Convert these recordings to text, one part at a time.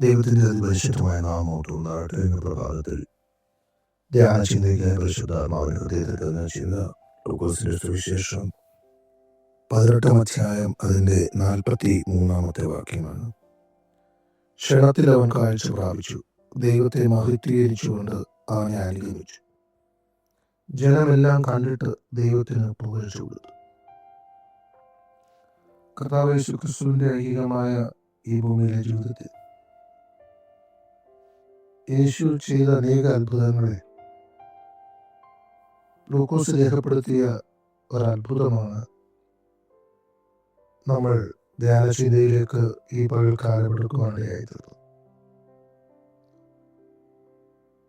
ദൈവത്തിന്റെ അതിപരിശുദ്ധമായ നാമോട്ട് ഉണ്ടാകട്ടെ പ്രഭാതത്തിൽ. ധ്യാന ചിന്തയ്ക്കായി പരിശുദ്ധാത്മാവിന് ഹൃദയത്തിൽ സുവിശേഷം പതിനെട്ടാം അധ്യായം അതിന്റെ നാൽപ്പത്തി മൂന്നാമത്തെ വാക്യമാണ്. ക്ഷണത്തിൽ അവൻ കാഴ്ച പ്രാപിച്ചു. ദൈവത്തെ മഹത്വീകരിച്ചുകൊണ്ട് അവനെ അനുഗമിച്ചു. ജനമെല്ലാം കണ്ടിട്ട് ദൈവത്തിന് പുകഴ്ച കൊടുത്തു. കർത്താവ് യേശു ക്രിസ്തുവിന്റെ ഐഹികമായ ഈ ഭൂമിയിലെ ജീവിതത്തിൽ യേശു ചെയ്ത അനേക അത്ഭുതങ്ങളെ ഗ്ലൂക്കോസ് രേഖപ്പെടുത്തിയ ഒരു അത്ഭുതമാണ് നമ്മൾ ധ്യാനചിന്തയിലേക്ക് ഈ പകൽ എടുക്കുവാനിടയായി തീർന്നു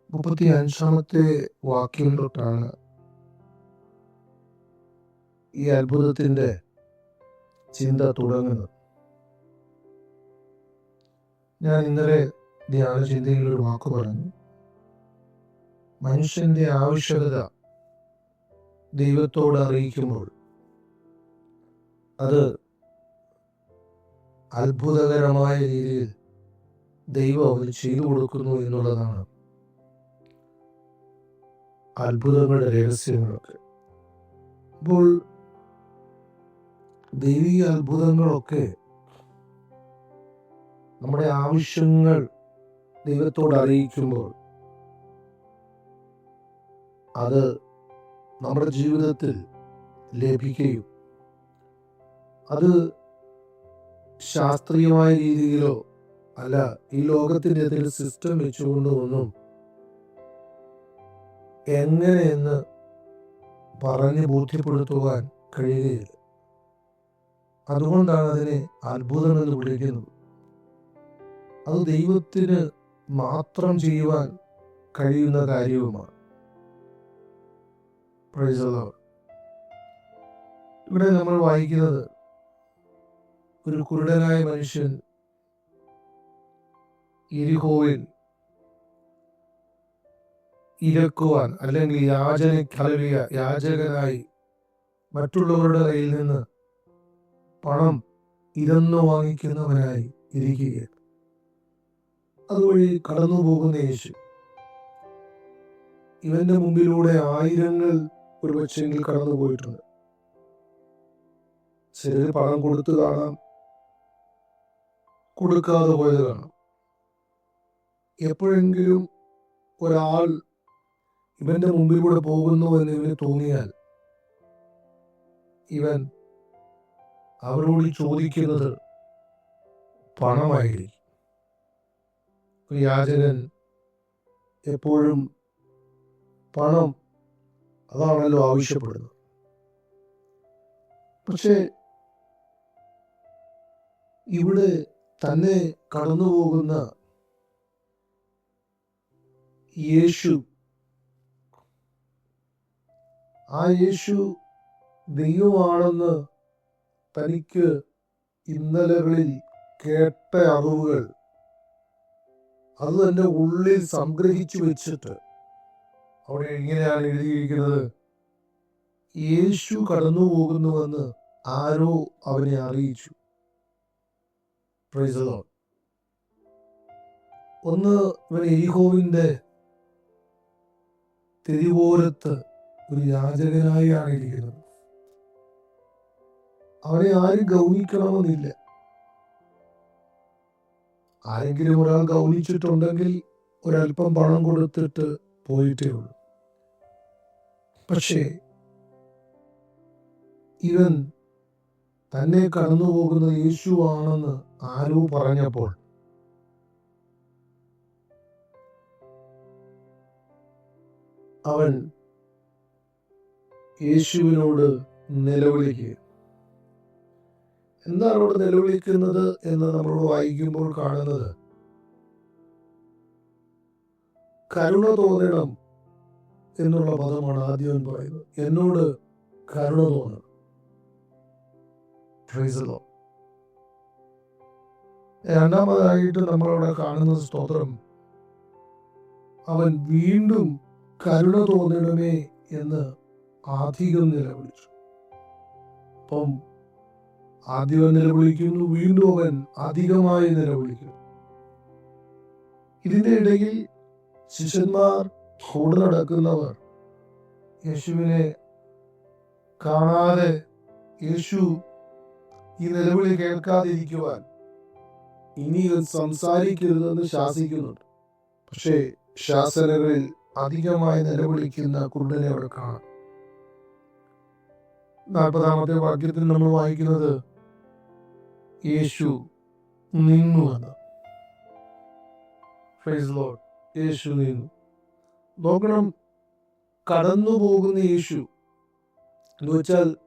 മുപ്പത്തി അഞ്ചാമത്തെ വാക്യം തൊട്ടാണ് ഈ അത്ഭുതത്തിന്റെ ചിന്ത തുടങ്ങുന്നത്. ഞാൻ ഇന്നലെ ധ്യാന ചിന്തയിൽ ഒരു വാക്ക് പറഞ്ഞു. മനുഷ്യന്റെ ആവശ്യകത ദൈവത്തോട് അറിയിക്കുമ്പോൾ അത് അത്ഭുതകരമായ രീതിയിൽ ദൈവം അവന് ചെയ്തു കൊടുക്കുന്നു എന്നുള്ളതാണ് അത്ഭുതങ്ങളുടെ രഹസ്യങ്ങളൊക്കെ. അപ്പോൾ ദൈവിക അത്ഭുതങ്ങളൊക്കെ നമ്മുടെ ആവശ്യങ്ങൾ ദൈവത്തോട് അറിയിക്കുമ്പോൾ അത് നമ്മുടെ ജീവിതത്തിൽ ലഭിക്കുകയും അത് ശാസ്ത്രീയമായ രീതിയിലോ അല്ല ഈ ലോകത്തിന്റെ എന്തെങ്കിലും സിസ്റ്റം വെച്ചുകൊണ്ടോ ഒന്നും എങ്ങനെയെന്ന് പറഞ്ഞ് ബോധ്യപ്പെടുത്തുവാൻ കഴിയുകയില്ല. അതുകൊണ്ടാണ് അതിനെ അത്ഭുതം എന്ന് വിളിക്കുന്നത്. അത് ദൈവത്തിന് മാത്രം ചെയ്യുവാൻ കഴിയുന്ന കാര്യവുമാണ്. ഇവിടെ നമ്മൾ വായിക്കുന്നത് ഒരു കുരുടനായ മനുഷ്യൻ ഇരിഹോവിൽ ഇരക്കുവാൻ അല്ലെങ്കിൽ യാചന കലവിയ യാചകനായി മറ്റുള്ളവരുടെ കയ്യിൽ നിന്ന് പണം ഇരന്നു വാങ്ങിക്കുന്നവനായി ഇരിക്കുകയാണ് അതുവഴി കടന്നു പോകുന്ന യേശു. ഇവന്റെ മുമ്പിലൂടെ ആയിരങ്ങൾ ഒരു പക്ഷെങ്കിൽ കടന്നു പോയിട്ടുണ്ട് ചിലർ പണം കൊടുത്തു കാണാം കൊടുക്കാതെ പോയത് കാണാം. എപ്പോഴെങ്കിലും ഒരാൾ ഇവന്റെ മുമ്പിലൂടെ പോകുന്നു എന്ന് ഇവന് തോന്നിയാൽ ഇവൻ അവരോട് ചോദിക്കുന്നത് പണമായിരിക്കും. യാചകൻ എപ്പോഴും പണം അതാണല്ലോ ആവശ്യപ്പെടുന്നത്. പക്ഷേ ഇവിടെ തന്നെ കടന്നുപോകുന്ന യേശു ആ യേശു ദൈവമാണെന്ന് തനിക്ക് ഇന്നലകളിൽ കേട്ട അറിവുകൾ അത് തന്നെ ഉള്ളിൽ സംഗ്രഹിച്ചു വെച്ചിട്ട് അവിടെ ഇങ്ങനെയാണ് എഴുതിയിരിക്കുന്നത്? യേശു കടന്നു പോകുന്നുവെന്ന് ആരോ അവനെ അറിയിച്ചു. ഒന്ന് ഇവൻ എരിഹോവിന്റെ തെരുവോരത്ത് ഒരു യാചകനായാണ് ഇരിക്കുന്നത്. അവനെ ആരും ഗൗനിക്കണമെന്നില്ല. ആരെങ്കിലും ഒരാൾ ഗൗനിച്ചിട്ടുണ്ടെങ്കിൽ ഒരല്പം പണം കൊടുത്തിട്ട് പോയിട്ടേ ഉള്ളൂ. പക്ഷേ ഇവൻ തന്നെ കടന്നുപോകുന്ന യേശുവാണെന്ന് ആരോ പറഞ്ഞപ്പോൾ അവൻ യേശുവിനോട് നിലവിളിക്കുക എന്താണ് അവിടെ നിലവിളിക്കുന്നത് എന്ന് നമ്മൾ വായിക്കുമ്പോൾ കാണുന്നത്? കരുണ തോന്നണം എന്നുള്ള പദമാണ് ആദ്യം പറയുന്നത്. എന്നോട് കരുണ തോന്നണം. രണ്ടാമതായിട്ട് നമ്മളവിടെ കാണുന്ന സ്തോത്രം. അവൻ വീണ്ടും കരുണ തോന്നണമേ എന്ന് ആധികം നിലവിളിച്ചു. അപ്പം ആദ്യം നിലവിളിക്കുന്നു വീണ്ടും അവൻ അധികമായി നിലവിളിക്കുന്നു. ഇതിന്റെ ഇടയിൽ ശിഷ്യന്മാർ കൂടെ നടക്കുന്നവർ യേശുവിനെ കാണാതെ യേശു ഈ നിലവിളി കേൾക്കാതിരിക്കുവാൻ ഇനി സംസാരിക്കരുതെന്ന് ശാസിക്കുന്നുണ്ട്. പക്ഷേ ശാസനകളിൽ അധികമായി നിലവിളിക്കുന്ന കുരുടനെ അവിടെ കാണാം. നാൽപ്പതാമത്തെ വാക്യത്തിൽ നമ്മൾ വായിക്കുന്നത് യേശു നിന്നു എന്ന് Praise the Lord. യേശു നിന്നു. നോക്കണം കടന്നു പോകുന്ന യേശു. എന്ന് വെച്ചാൽ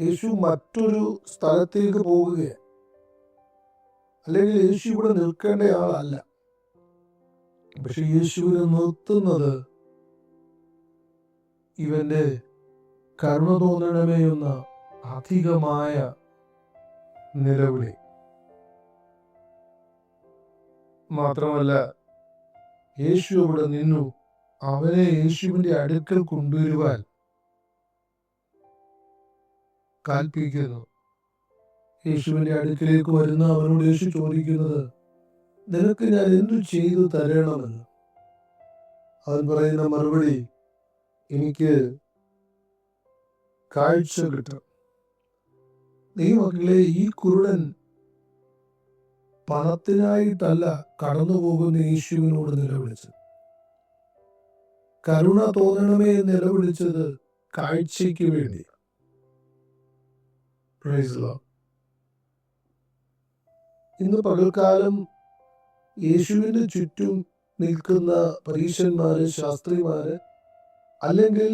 യേശു മറ്റൊരു സ്ഥലത്തേക്ക് പോകുകയാണ്. അല്ലെങ്കിൽ യേശു ഇവിടെ നിൽക്കേണ്ട ആളല്ല. പക്ഷെ യേശുവിനെ നിർത്തുന്നത് ഇവന്റെ കരുണ തോന്നണമേ എന്ന അധികമായ നിലവിളി. മാത്രമല്ല യേശു അവിടെ നിന്നു അവനെ യേശുവിന്റെ അടുക്കൽ കൊണ്ടുവരുവാൻ കൽപ്പിക്കുന്നു. യേശുവിന്റെ അടുക്കിലേക്ക് വരുന്ന അവനോട് യേശു ചോദിക്കുന്നത് നിനക്ക് ഞാൻ എന്തു ചെയ്തു തരണമെന്ന്? അവൻ പറയുന്ന മറുപടി എനിക്ക് കാഴ്ച കിട്ടും. നീ ഈ കുരുടൻ പണത്തിനായിട്ടല്ല കടന്നു പോകുന്ന യേശുവിനോട് നിലവിളിച്ചത് കരുണ തോന്നണമേ നിലവിളിച്ചത് കാഴ്ചയ്ക്ക് വേണ്ടി. ഇന്ന് പകൽക്കാലം യേശുവിന് ചുറ്റും നിൽക്കുന്ന പരീക്ഷന്മാര് ശാസ്ത്രിമാര് അല്ലെങ്കിൽ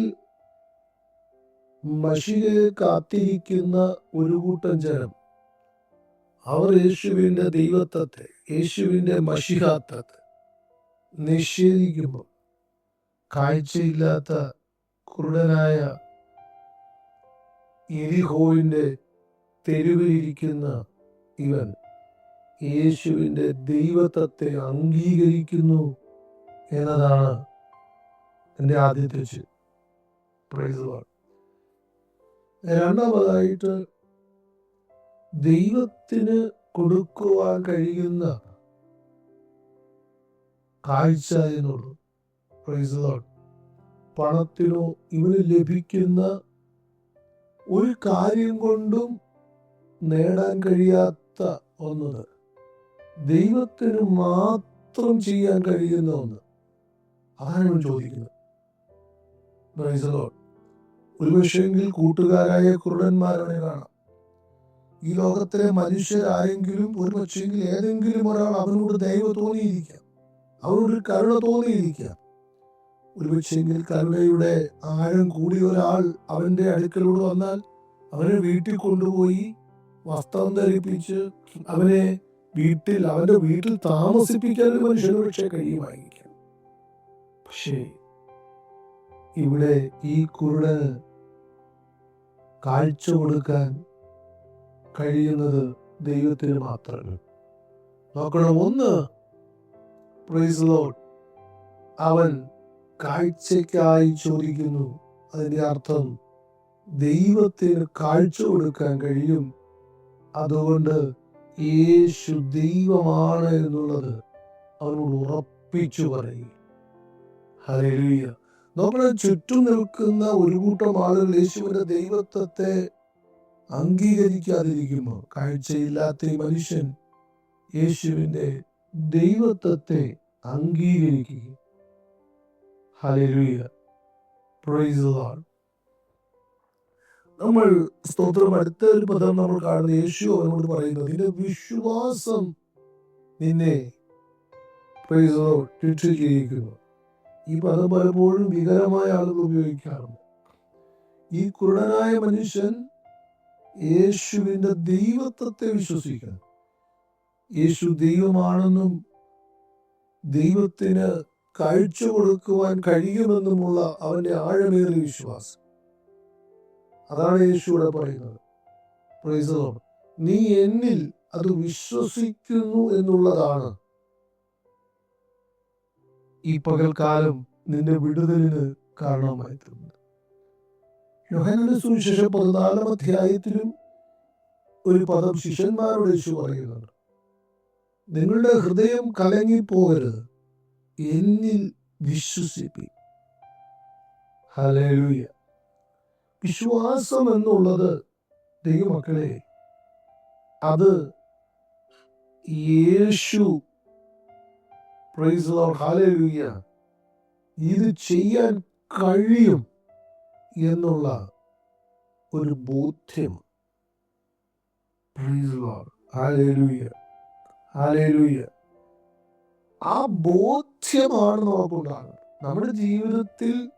മഷിയെ കാത്തിരിക്കുന്ന ഒരു കൂട്ടം ജനം അവർ യേശുവിന്റെ ദൈവത്വത്തെ യേശുവിന്റെ മഷിഹാത്തത്തെ നിഷേധിക്കുമ്പോൾ കാഴ്ചയില്ലാത്ത കുരുടനായ എരിഹോവിന്റെ തെരുവിലിരിക്കുന്ന ഇവൻ യേശുവിന്റെ ദൈവത്വത്തെ അംഗീകരിക്കുന്നു എന്നതാണ് എന്റെ ആദ്യത്തെ പ്രൈസ് Lord. രണ്ടാമതായിട്ട് ദൈവത്തിന് കൊടുക്കുവാൻ കഴിയുന്ന കാഴ്ച എന്നുള്ളൂ. The പണത്തിനോ ഇവന് ലഭിക്കുന്ന ഒരു കാര്യം കൊണ്ടും നേടാൻ കഴിയാത്ത ഒന്നത് ദൈവത്തിന് മാത്രം ചെയ്യാൻ കഴിയുന്ന ഒന്ന്. അതാണ് ചോദിക്കുന്നത്. Praise the Lord. ഒരു പക്ഷേങ്കിൽ കൂട്ടുകാരായ കുരുടന്മാരവനെ കാണാം. ഈ ലോകത്തിലെ മനുഷ്യരാരെങ്കിലും ഒരു പക്ഷേങ്കിൽ ഏതെങ്കിലും ഒരാൾ അവനോട് ദൈവം തോന്നിയിരിക്കാം. അവനോട് കരുണ തോന്നിയിരിക്കാം. ഒരു പക്ഷേങ്കിൽ കരുണയുടെ ആഴം കൂടിയ ഒരാൾ അവന്റെ അടുക്കലോട് വന്നാൽ അവനെ വീട്ടിൽ കൊണ്ടുപോയി വസ്ത്രം ധരിപ്പിച്ച് അവനെ വീട്ടിൽ അവന്റെ വീട്ടിൽ താമസിപ്പിക്കാൻ ഒരു മനുഷ്യന് പക്ഷേ കഴിയുമായിരിക്കാം. പക്ഷേ ഇവിടെ ഈ കുരുടന് കാഴ്ച കൊടുക്കാൻ കഴിയുന്നത് ദൈവത്തിന് മാത്രമാണ് നോക്കണം. ഒന്ന് പ്രൈസ്. അവൻ കാഴ്ചയ്ക്കായി ചോദിക്കുന്നു. അതിന്റെ അർത്ഥം ദൈവത്തിന് കാഴ്ച കൊടുക്കാൻ കഴിയും. അതുകൊണ്ട് യേശു ദൈവമാണ് എന്നുള്ളത് അവനോട് ഉറപ്പിച്ചു പറയും. ഹല്ലേലൂയ നമ്മുടെ ചുറ്റും നിൽക്കുന്ന ഒരു കൂട്ടം ആളുകൾ യേശുവിന്റെ ദൈവത്വത്തെ അംഗീകരിക്കാതിരിക്കുമ്പോൾ കാഴ്ചയില്ലാത്ത ഈ മനുഷ്യൻ യേശുവിന്റെ ദൈവത്വത്തെ അംഗീകരിക്കുകയും. നമ്മൾ സ്തോത്രം. അടുത്ത ഒരു പദം നമ്മൾ കാണുന്ന യേശു അവനോട് പറയുന്നത് നിന്റെ വിശ്വാസം നിന്നെ പ്രൈസ് രക്ഷിച്ചിരിക്കുന്നു. ഈ പദം പലപ്പോഴും വികലമായ ആളുകൾ ഉപയോഗിക്കാറുണ്ട്. ഈ കുരുടനായ മനുഷ്യൻ യേശുവിന്റെ ദൈവത്വത്തെ വിശ്വസിക്കണം യേശു ദൈവമാണെന്നും ദൈവത്തിന് കാഴ്ച കൊടുക്കുവാൻ കഴിയുമെന്നുമുള്ള അവന്റെ ആഴമേറിയ വിശ്വാസം. അതാണ് യേശു ഇവിടെ പറയുന്നത്. നീ എന്നിൽ അത് വിശ്വസിക്കുന്നു എന്നുള്ളതാണ്. ഈ പകൽക്കാലം നിന്റെ വിടുതലിന് കാരണമായി തീർന്നത് യോഹനന്റെ സുവിശേഷം പതിനാലാം അധ്യായത്തിലും ഒരു പദം ശിഷ്യന്മാരോട് യേശു പറയുന്നുണ്ട്. നിങ്ങളുടെ ഹൃദയം കലങ്ങിപ്പോകരുത് എന്നിൽ വിശ്വസിപ്പി ഹല്ലേലൂയ. വിശ്വാസം എന്നുള്ളത് ദൈവമക്കളെ അത് യേശു പ്രൈസ് ഇത് ചെയ്യാൻ കഴിയും എന്നുള്ള ഒരു ബോധ്യം. ആ ബോധ്യമാണ് നമുക്കുണ്ടാകുന്നത്. നമ്മുടെ ജീവിതത്തിൽ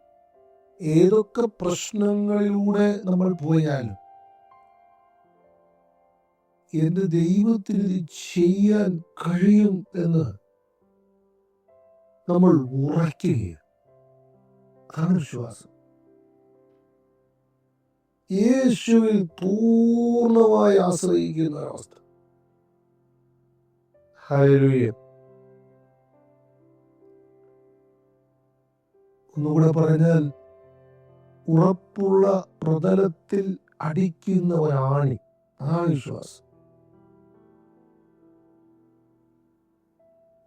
ഏതൊക്കെ പ്രശ്നങ്ങളിലൂടെ നമ്മൾ പോയാലും എന്റെ ദൈവത്തിന് ഇത് ചെയ്യാൻ കഴിയും എന്ന് നമ്മൾ ഉറയ്ക്കുകയാണ് അതാണ് വിശ്വാസം യേശുവിൽ പൂർണമായി ആശ്രയിക്കുന്ന ഒരവസ്ഥ. ഒന്നുകൂടെ പറഞ്ഞാൽ ഉറപ്പുള്ള പ്രതലത്തിൽ അടിക്കുന്ന ഒരാണി അതാണ് വിശ്വാസം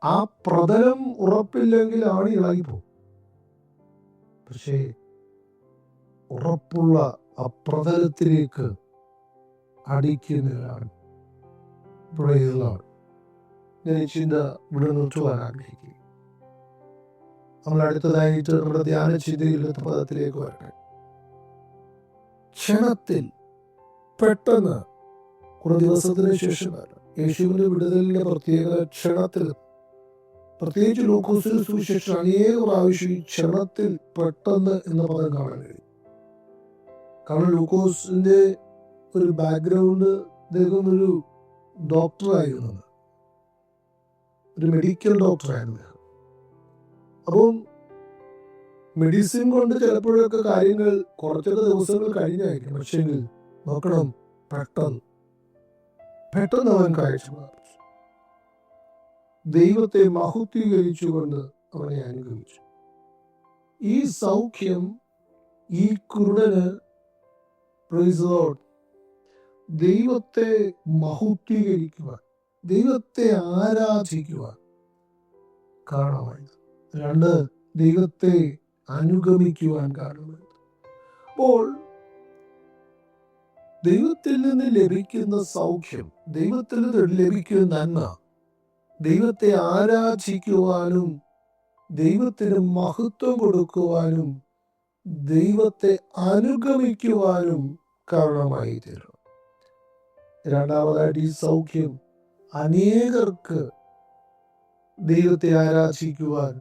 ആ പ്രതലം ഉറപ്പില്ലെങ്കിൽ ആണി ഇളകിപ്പോകും പക്ഷേ ഉറപ്പുള്ള ആ പ്രതലത്തിലേക്ക് അടിക്കുന്നവരാണ് ഞാൻ ഈ ചിന്ത ഇവിടെ നിർത്തുവാൻ ആഗ്രഹിക്കുന്നു. നമ്മൾ അടുത്തതായിട്ട് നമ്മുടെ ധ്യാന ചിന്തയിൽ പദത്തിലേക്ക് വരട്ടെ ക്ഷണത്തിൽ പെട്ടെന്ന് കുറെ ദിവസത്തിന് ശേഷം യേശുവിന്റെ വിടുതലിന്റെ പ്രത്യേകത ക്ഷണത്തിൽ പ്രത്യേകിച്ച് ലൂക്കോസിൽ സുവിശേഷം അനേക പ്രാവശ്യം ഈ ക്ഷണത്തിൽ പെട്ടെന്ന് എന്ന പദം കാണാൻ കഴിയും. കാരണം ലൂക്കോസിന്റെ ഒരു ബാക്ക്ഗ്രൗണ്ട് അദ്ദേഹം ഒരു ഡോക്ടറായിരുന്നു ഒരു മെഡിക്കൽ ഡോക്ടറായിരുന്നു അപ്പം മെഡിസിൻ കൊണ്ട് ചിലപ്പോഴൊക്കെ കാര്യങ്ങൾ കുറച്ചൊക്കെ ദിവസങ്ങൾ കഴിഞ്ഞായിരിക്കും. പക്ഷേ നോക്കണം പെട്ടെന്ന്. പെട്ടെന്ന് അവൻ കാഴ്ച പ്രാപിച്ചു ദൈവത്തെ മഹത്വീകരിച്ചുകൊണ്ട് അവനെ അനുഗ്രഹിച്ചു. ഈ സൗഖ്യം ഈ കുരുടന് ദൈവത്തെ മഹത്വീകരിക്കുവാൻ ദൈവത്തെ ആരാധിക്കുവാൻ കാരണമായത്. രണ്ട് ദൈവത്തെ അനുഗമിക്കുവാൻ കാരണമായത്. അപ്പോൾ ദൈവത്തിൽ നിന്ന് ലഭിക്കുന്ന സൗഖ്യം ദൈവത്തിൽ നിന്ന് ലഭിക്കുന്ന നന്മ ദൈവത്തെ ആരാധിക്കുവാനും ദൈവത്തിന് മഹത്വം കൊടുക്കുവാനും ദൈവത്തെ അനുഗമിക്കുവാനും കാരണമായി തീരും രണ്ടാമതായിട്ട് ഈ സൗഖ്യം അനേകർക്ക് ദൈവത്തെ ആരാധിക്കുവാൻ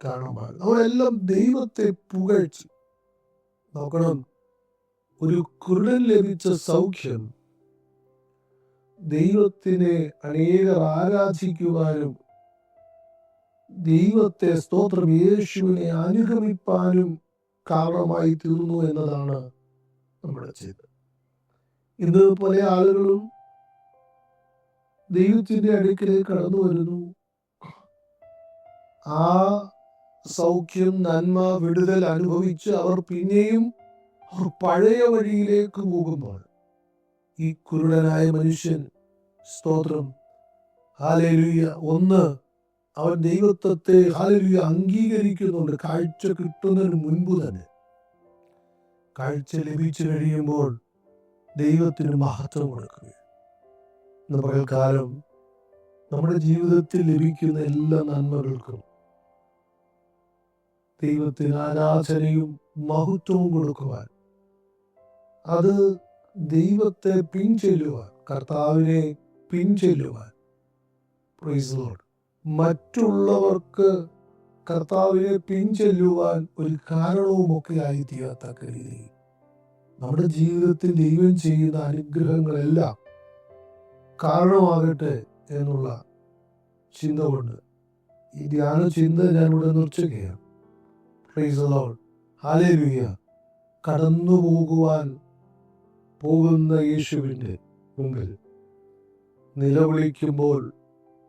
കാരണമാണ് അവരെല്ലാം ദൈവത്തെ പുകഴ്ച നോക്കണം ഒരു കുരുടൻ ലഭിച്ച സൗഖ്യം ദൈവത്തിനെ അനേകർ ആരാധിക്കുവാനും ദൈവത്തെ സ്തോത്രം യേശുവിനെ അനുഗമിപ്പാനും കാരണമായി തീർന്നു എന്നതാണ് നമ്മുടെ ചെയ്ത്. ഇന്ന് പല ആളുകളും ദൈവത്തിന്റെ അടുക്കിലേക്ക് കടന്നു വരുന്നു. ആ സൗഖ്യം നന്മ വിടുതൽ അനുഭവിച്ച് അവർ പിന്നെയും പഴയ വഴിയിലേക്ക് പോകുമ്പോൾ ഈ കുരുടനായ മനുഷ്യൻ. സ്തോത്രം. ഹാലലുയ ഒന്ന് അവൻ ദൈവത്വത്തെ ഹാലലുയ അംഗീകരിക്കുന്നുണ്ട്. കാഴ്ച കിട്ടുന്നതിന് മുൻപ് തന്നെ. കാഴ്ച ലഭിച്ചു കഴിയുമ്പോൾ ദൈവത്തിന് മഹത്വം കൊടുക്കുക ഇന്ന് പകൽക്കാലം നമ്മുടെ ജീവിതത്തിൽ ലഭിക്കുന്ന എല്ലാ നന്മകൾക്കും ദൈവത്തിന് ആരാധനയും മഹത്വവും കൊടുക്കുവാൻ. അത് ദൈവത്തെ പിൻചെല്ലുവാൻ കർത്താവിനെ പിൻചെല്ലുവാൻ. പ്രൈസ് മറ്റുള്ളവർക്ക് കർത്താവിനെ പിൻചെല്ലുവാൻ ഒരു കാരണവുമൊക്കെ ആയി തീരത്തക്ക രീതിയിൽ. നമ്മുടെ ജീവിതത്തിൽ ദൈവം ചെയ്യുന്ന അനുഗ്രഹങ്ങളെല്ലാം കാരണമാകട്ടെ എന്നുള്ള ചിന്ത കൊണ്ട് ഈ ധ്യാന ചിന്ത ഞാൻ ഇവിടെ നിർച്ചുകയാണ് പ്രൈസ് ലോർഡ് ഹാലേലുയ കടന്നു പോകുവാൻ പോകുന്ന യേശുവിന്റെ മുമ്പിൽ നിലവിളിക്കുമ്പോൾ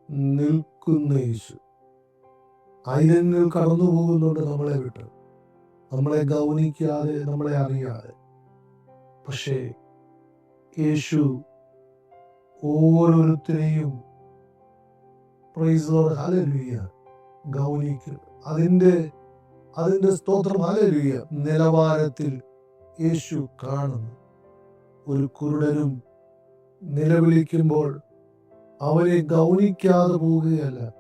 നിൽക്കുന്ന യേശു. ആയിരങ്ങൾ കടന്നു പോകുന്നുണ്ട് നമ്മളെ വിട്ട്. നമ്മളെ ഗൗനിക്കാതെ നമ്മളെ അറിയാതെ. പക്ഷേ യേശു ഓരോരുത്തരെയും പ്രൈസ് ലോർഡ് ഹല്ലേലൂയ ഗൗനിക്കുക അതിന്റെ അതിന്റെ സ്തോത്രം ഹല്ലേലൂയ നിലവാരത്തിൽ യേശു കാണുന്നു. ഒരു കുരുടനും നിലവിളിക്കുമ്പോൾ അവനെ ഗൗനിക്കാതെ പോവുകയല്ല.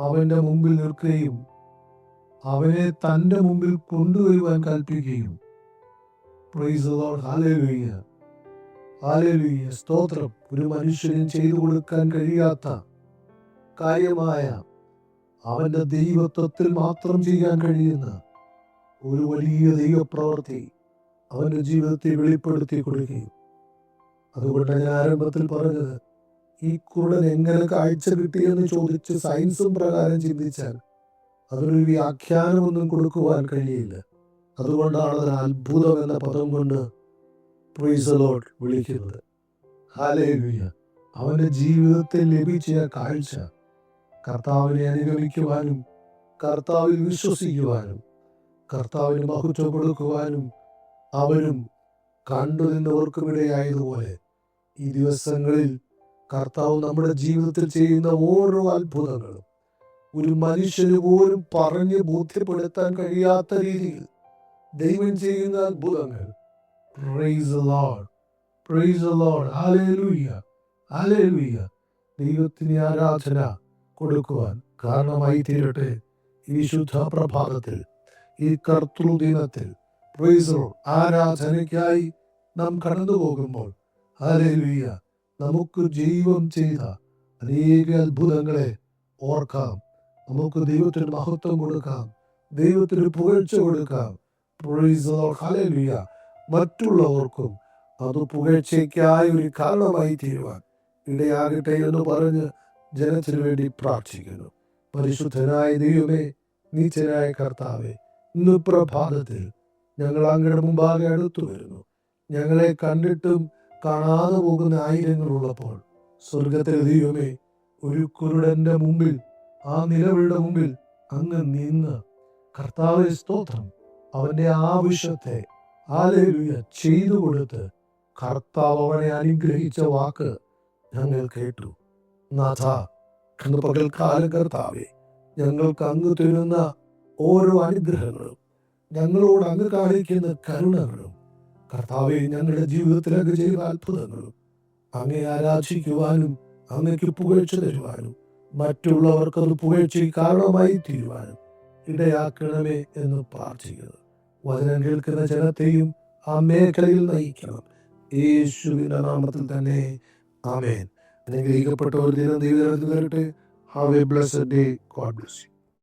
അവന്റെ മുമ്പിൽ നിൽക്കുകയും അവനെ തന്റെ മുമ്പിൽ കൊണ്ടുവരുവാൻ കൽപ്പിക്കുകയും. പ്രൈസ് സ്തോത്രം. ഒരു മനുഷ്യനും ചെയ്തു കൊടുക്കാൻ കഴിയാത്ത കാര്യമായ അവന്റെ ദൈവത്വത്തിൽ മാത്രം ചെയ്യാൻ കഴിയുന്ന ഒരു വലിയ ദൈവപ്രവൃത്തി. അവന്റെ ജീവിതത്തെ വെളിപ്പെടുത്തി കൊടുക്കുകയും. അതുകൊണ്ട് ഞാൻ ആരംഭത്തിൽ പറഞ്ഞത് ഈ കുരുടൻ എങ്ങനെ കാഴ്ച കിട്ടിയെന്ന് ചോദിച്ച് സയൻസും പ്രകാരം ചിന്തിച്ചാൽ അതിനൊരു വ്യാഖ്യാനമൊന്നും കൊടുക്കുവാൻ കഴിയില്ല. അതുകൊണ്ടാണ് അതിന് അത്ഭുതം എന്ന പദം കൊണ്ട് പ്രീസലോട്ട് വിളിക്കുന്നത്. ഹാലേലുയ അവന്റെ ജീവിതത്തിൽ ലഭിച്ച കാഴ്ച കർത്താവിനെ അനുഗമിക്കുവാനും കർത്താവിൽ വിശ്വസിക്കുവാനും കർത്താവിന് മഹത്വം കൊടുക്കുവാനും അവനും കണ്ടു നിന്നവർക്കും ഇടയായതുപോലെ ഈ ദിവസങ്ങളിൽ കർത്താവ് നമ്മുടെ ജീവിതത്തിൽ ചെയ്യുന്ന ഓരോ അത്ഭുതങ്ങളും ഒരു മനുഷ്യന് പോലും പറഞ്ഞ് ബോധ്യപ്പെടുത്താൻ കഴിയാത്ത രീതിയിൽ ദൈവം ചെയ്യുന്ന അത്ഭുതങ്ങൾ. ദൈവത്തിന് ആരാധന കൊടുക്കുവാൻ കാരണമായി തീരട്ടെ ഈ ശുദ്ധ പ്രഭാതത്തിൽ ഈ കർത്തൃദിനത്തിൽ. പ്രൈസോ ആരാധനയ്ക്കായി നാം കടന്നു പോകുമ്പോൾ ഹാലേലുയ്യ നമുക്ക് ജീവം ചെയ്ത അനേക അത്ഭുതങ്ങളെ ഓർക്കാം. നമുക്ക് ദൈവത്തിന് മഹത്വം കൊടുക്കാം. ദൈവത്തിന് പുകഴ്ച കൊടുക്കാം. ഹാലേലുയ്യ മറ്റുള്ളവർക്കും അത് പുകഴ്ചയ്ക്കായി ഒരു കാരണമായി തീരുവാൻ ഇടയാകട്ടെ എന്ന് പറഞ്ഞ് ജനത്തിനു വേണ്ടി പ്രാർത്ഥിക്കുന്നു. പരിശുദ്ധനായ ദൈവമേ നീച്ചനായ കർത്താവെ ഇന്ന് പ്രഭാതത്തിൽ ഞങ്ങൾ അങ്ങയുടെ മുമ്പാകെ അടുത്തു വരുന്നു. ഞങ്ങളെ കണ്ടിട്ടും കാണാതെ പോകുന്ന ആയിരങ്ങളുള്ളപ്പോൾ സ്വർഗത്തിലെ ദൈവമേ ഒരു കുരുടന്റെ മുമ്പിൽ ആ നിലവിളുടെ മുമ്പിൽ അങ്ങ് നിന്ന് കർത്താവ് സ്തോത്രം. അവന്റെ ആവശ്യത്തെ ആലേലുയ ചെയ്തു കൊടുത്ത് കർത്താവ് അവനെ അനുഗ്രഹിച്ച വാക്ക് ഞങ്ങൾ കേട്ടു. നാഥ ഇന്ന് പകൽക്കാലം കർത്താവെ ഞങ്ങൾക്ക് അങ്ങ് തരുന്ന ഓരോ അനുഗ്രഹങ്ങളും ഞങ്ങളോട് അങ്ങ് കാണിക്കുന്ന കരുണകളും കർത്താവെ ഞങ്ങളുടെ ജീവിതത്തിൽ അങ്ങ് ചെയ്ത അത്ഭുതങ്ങളും അങ്ങേ ആരാധിക്കുവാനും അങ്ങയ്ക്ക് പുകഴ്ച തരുവാനും മറ്റുള്ളവർക്ക് അത് പുകഴ്ച കാരണമായി തീരുവാനും ഇടയാക്കണമേ എന്ന് പ്രാർത്ഥിക്കുന്നു. വചനം കേൾക്കുന്ന ജനത്തെയും ആ മേഖലയിൽ നയിക്കണം. യേശുവിന്റെ നാമത്തിൽ തന്നെ. ആമേൻ. അനുഗ്രഹിക്കപ്പെട്ട ഒരു ദിനം ദൈവം വരട്ടെ have a blessed day God bless you